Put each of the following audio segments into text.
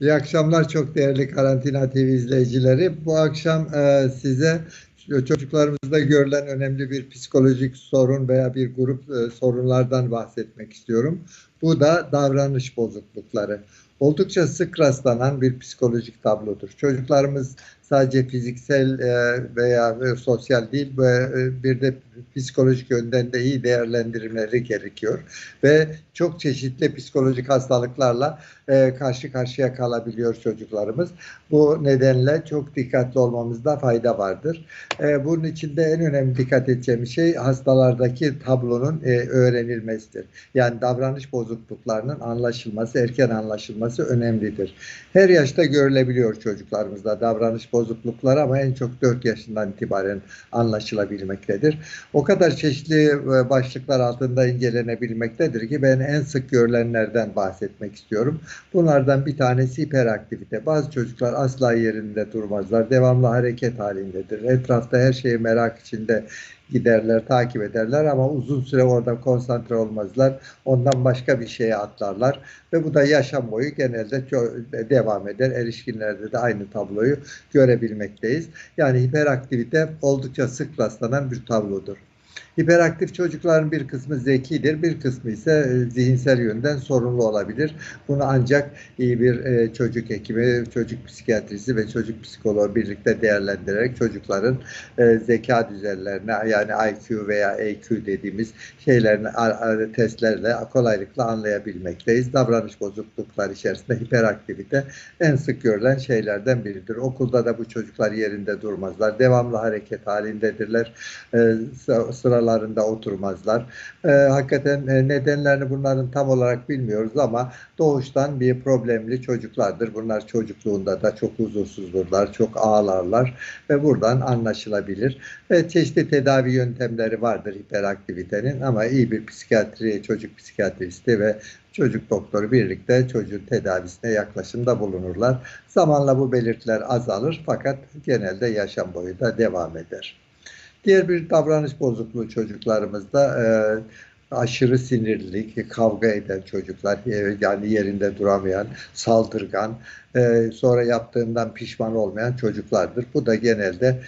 İyi akşamlar çok değerli Karantina TV izleyicileri. Bu akşam e, size çocuklarımızda görülen önemli bir psikolojik sorun veya bir grup e, sorunlardan bahsetmek istiyorum. Bu da davranış bozuklukları. Oldukça sık rastlanan bir psikolojik tablodur. Çocuklarımız sadece fiziksel e, veya sosyal değil e, bir de psikolojik yönden de iyi değerlendirilmeleri gerekiyor ve çok çeşitli psikolojik hastalıklarla e, karşı karşıya kalabiliyor çocuklarımız. Bu nedenle çok dikkatli olmamızda fayda vardır. Bunun için de en önemli dikkat edeceğimiz şey hastalardaki tablonun öğrenilmesidir. Yani davranış bozukluklarının anlaşılması, erken anlaşılması önemlidir. Her yaşta görülebiliyor çocuklarımızda davranış bozuklukları ama en çok 4 yaşından itibaren anlaşılabilmektedir. O kadar çeşitli e, başlıklar altında incelenebilmektedir ki ben en sık görülenlerden bahsetmek istiyorum. Bunlardan bir tanesi hiperaktivite. Bazı çocuklar asla yerinde durmazlar. Devamlı hareket halindedir. Etrafta her şeyi merak içinde giderler, takip ederler ama uzun süre orada konsantre olmazlar. Ondan başka bir şeye atlarlar ve bu da yaşam boyu genelde devam eder. Erişkinlerde de aynı tabloyu görebilmekteyiz. Yani hiperaktivite oldukça sık rastlanan bir tablodur. Hiperaktif çocukların bir kısmı zekidir, bir kısmı ise e, zihinsel yönden sorunlu olabilir. Bunu ancak iyi bir e, çocuk hekimi, çocuk psikiyatrisi ve çocuk psikoloğu birlikte değerlendirerek çocukların e, zeka düzeylerine yani IQ veya EQ dediğimiz şeylerini testlerle kolaylıkla anlayabilmekteyiz. Davranış bozuklukları içerisinde hiperaktivite en sık görülen şeylerden biridir. Okulda da bu çocuklar yerinde durmazlar. Devamlı hareket halindedirler. Sıralar sıralarında oturmazlar. E, hakikaten e, nedenlerini bunların tam olarak bilmiyoruz ama doğuştan bir problemli çocuklardır. Bunlar çocukluğunda da çok huzursuzdurlar, çok ağlarlar ve buradan anlaşılabilir. Ve çeşitli tedavi yöntemleri vardır hiperaktivitenin ama iyi bir psikiyatri, çocuk psikiyatristi ve çocuk doktoru birlikte çocuğun tedavisine yaklaşımda bulunurlar. Zamanla bu belirtiler azalır fakat genelde yaşam boyu da devam eder. Diğer bir davranış bozukluğu çocuklarımızda e, aşırı sinirlilik, kavga eden çocuklar, e, yani yerinde duramayan, saldırgan, e, sonra yaptığından pişman olmayan çocuklardır. Bu da genelde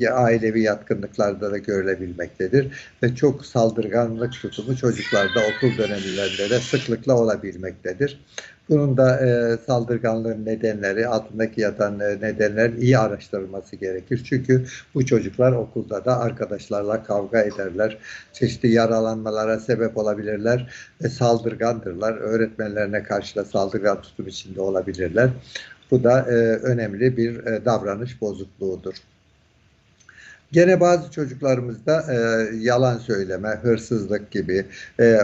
e, ailevi yatkınlıklarda da görülebilmektedir ve çok saldırganlık tutumu çocuklarda okul dönemlerinde de sıklıkla olabilmektedir. Bunun da e, saldırganlığın nedenleri, altındaki yatan e, nedenlerin iyi araştırılması gerekir. Çünkü bu çocuklar okulda da arkadaşlarla kavga ederler. Çeşitli yaralanmalara sebep olabilirler ve saldırgandırlar. Öğretmenlerine karşı da saldırgan tutum içinde olabilirler. Bu da e, önemli bir e, davranış bozukluğudur. Gene bazı çocuklarımızda e, yalan söyleme, hırsızlık gibi e,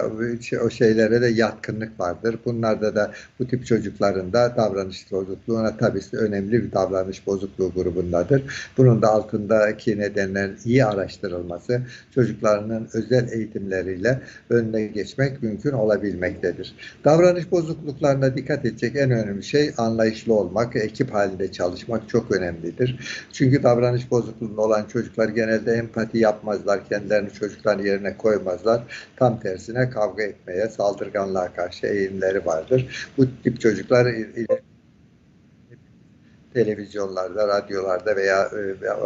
o şeylere de yatkınlık vardır. Bunlarda da bu tip çocukların da davranış bozukluğuna tabii önemli bir davranış bozukluğu grubundadır. Bunun da altındaki nedenlerin iyi araştırılması, çocuklarının özel eğitimleriyle önüne geçmek mümkün olabilmektedir. Davranış bozukluklarına dikkat edecek en önemli şey anlayışlı olmak, ekip halinde çalışmak çok önemlidir. Çünkü davranış bozukluğunda olan çocuk çocuklar genelde empati yapmazlar, kendilerini çocukların yerine koymazlar. Tam tersine kavga etmeye, saldırganlığa karşı eğilimleri vardır. Bu tip çocuklar televizyonlarda, radyolarda veya, veya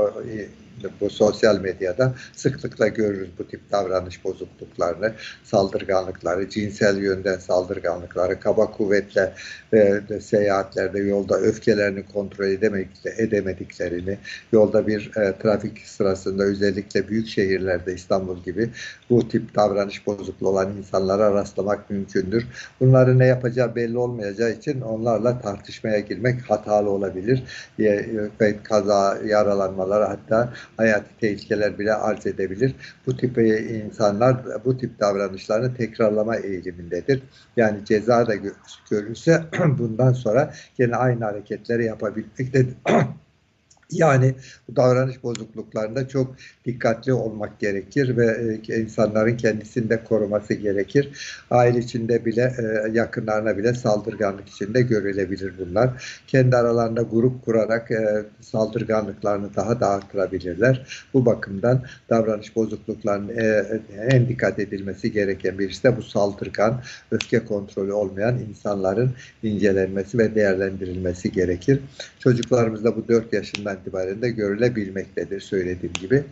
bu sosyal medyada sıklıkla görürüz bu tip davranış bozukluklarını, saldırganlıkları, cinsel yönden saldırganlıkları, kaba kuvvetle e, seyahatlerde yolda öfkelerini kontrol edemediklerini, yolda bir e, trafik sırasında özellikle büyük şehirlerde İstanbul gibi bu tip davranış bozukluğu olan insanlara rastlamak mümkündür. Bunların ne yapacağı belli olmayacağı için onlarla tartışmaya girmek hatalı olabilir. Ve kaza, yaralanmalar hatta hayati tehlikeler bile arz edebilir. Bu tip e, insanlar bu tip davranışlarını tekrarlama eğilimindedir. Yani ceza da görürse bundan sonra yine aynı hareketleri yapabilmektedir. Yani bu davranış bozukluklarında çok dikkatli olmak gerekir ve e, insanların kendisini de koruması gerekir. Aile içinde bile e, yakınlarına bile saldırganlık içinde görülebilir bunlar. Kendi aralarında grup kurarak e, saldırganlıklarını daha da artırabilirler. Bu bakımdan davranış bozukluklarının en dikkat edilmesi gereken birisi de bu saldırgan, öfke kontrolü olmayan insanların incelenmesi ve değerlendirilmesi gerekir. Çocuklarımızda bu 4 yaşından itibaren de görülebilmektedir söylediğim gibi.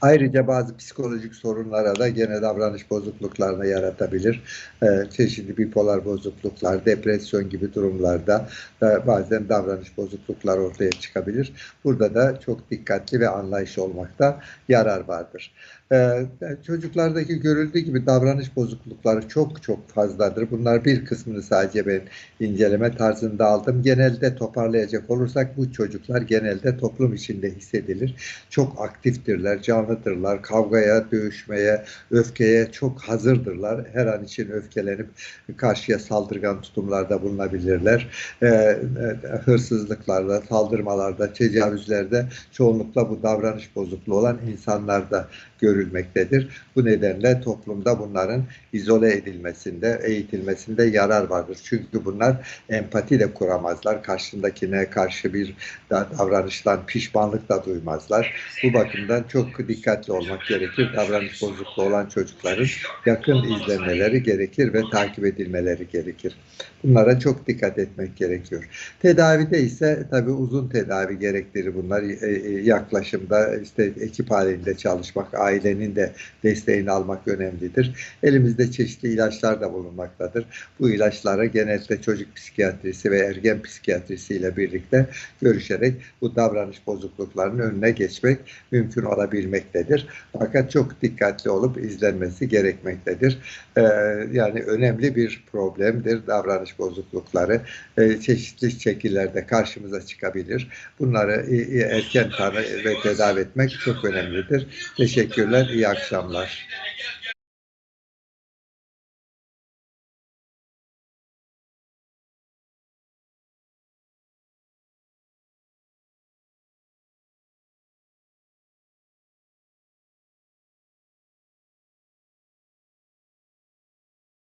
Ayrıca bazı psikolojik sorunlara da gene davranış bozukluklarına yaratabilir. Ee, çeşitli bipolar bozukluklar, depresyon gibi durumlarda da bazen davranış bozukluklar ortaya çıkabilir. Burada da çok dikkatli ve anlayış olmakta yarar vardır. Ee, çocuklardaki görüldüğü gibi davranış bozuklukları çok çok fazladır. Bunlar bir kısmını sadece ben inceleme tarzında aldım. Genelde toparlayacak olursak bu çocuklar genelde toplum içinde hissedilir. Çok aktiftirler, canlıdırlar. Kavgaya, dövüşmeye, öfkeye çok hazırdırlar. Her an için öfkelenip karşıya saldırgan tutumlarda bulunabilirler. Ee, hırsızlıklarda, saldırmalarda, tecavüzlerde çoğunlukla bu davranış bozukluğu olan insanlarda görülmektedir. Bu nedenle toplumda bunların izole edilmesinde, eğitilmesinde yarar vardır. Çünkü bunlar empati de kuramazlar. Karşındakine karşı bir davranıştan pişmanlık da duymazlar. Bu bakımdan çok dikkatli olmak gerekir. Davranış bozukluğu olan çocukların yakın izlenmeleri gerekir ve takip edilmeleri gerekir. Bunlara çok dikkat etmek gerekiyor. Tedavide ise tabii uzun tedavi gerektirir bunlar. E, e, yaklaşımda işte ekip halinde çalışmak, ailenin de desteğini almak önemlidir. Elimizde çeşitli ilaçlar da bulunmaktadır. Bu ilaçlara genellikle çocuk psikiyatrisi ve ergen psikiyatrisi ile birlikte görüşerek bu davranış bozukluklarının önüne geçmek mümkün olabilmektedir. Fakat çok dikkatli olup izlenmesi gerekmektedir. Ee, yani önemli bir problemdir davranış bozuklukları. Ee, çeşitli şekillerde karşımıza çıkabilir. Bunları erken tanı ve tedavi etmek çok önemlidir. Teşekkürler, iyi akşamlar.